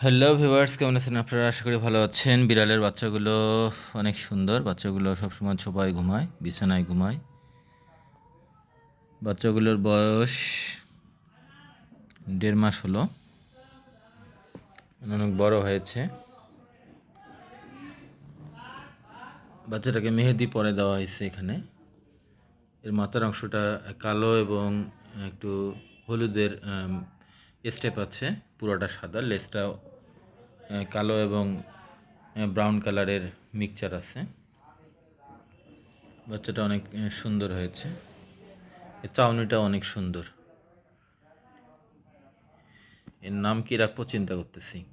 Hello viewers কেমন আছেন আপনারা? আশা করি ভালো আছেন। বিড়ালের বাচ্চাগুলো অনেক সুন্দর। বাচ্চাগুলো সবসময় ছোপায় ঘুমায়, বিছানায় ঘুমায়। বাচ্চাগুলোর বয়স দেড় মাস হলো। অনেক বড় হয়েছে। বাচ্চাটাকে মেহেদি পরে দেওয়া হয়েছে এখানে। এর মাথার অংশটা কালো এবং একটু হলুদের স্টেপ আছে পুরোটা সাদা আহ, কালো এবং ব্রাউন কালারের মিক্সচার আছে। বাচ্চাটা অনেক সুন্দর হয়েছে। চাউনিটা অনেক সুন্দর। এর নাম কি রাখব চিন্তা করতেছি।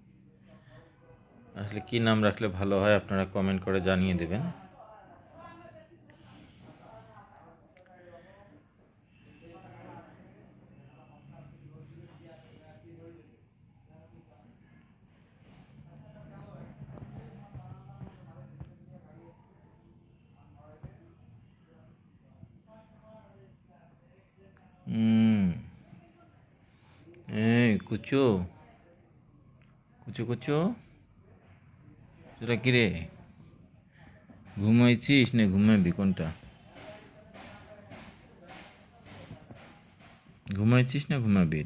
আসলে কি নাম রাখলে ভালো হয় আপনারা কমেন্ট করে জানিয়ে দেবেন। কুচো। কুচো কুচো। তোরা কিরে ঘুমাইছিস না ঘুমাবি কোনটা? ঘুমাইছিস না ঘুমাবি?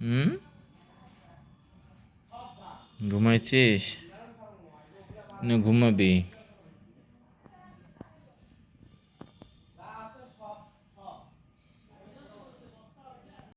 হুম? ঘুমাইছিস না ঘুমাবি।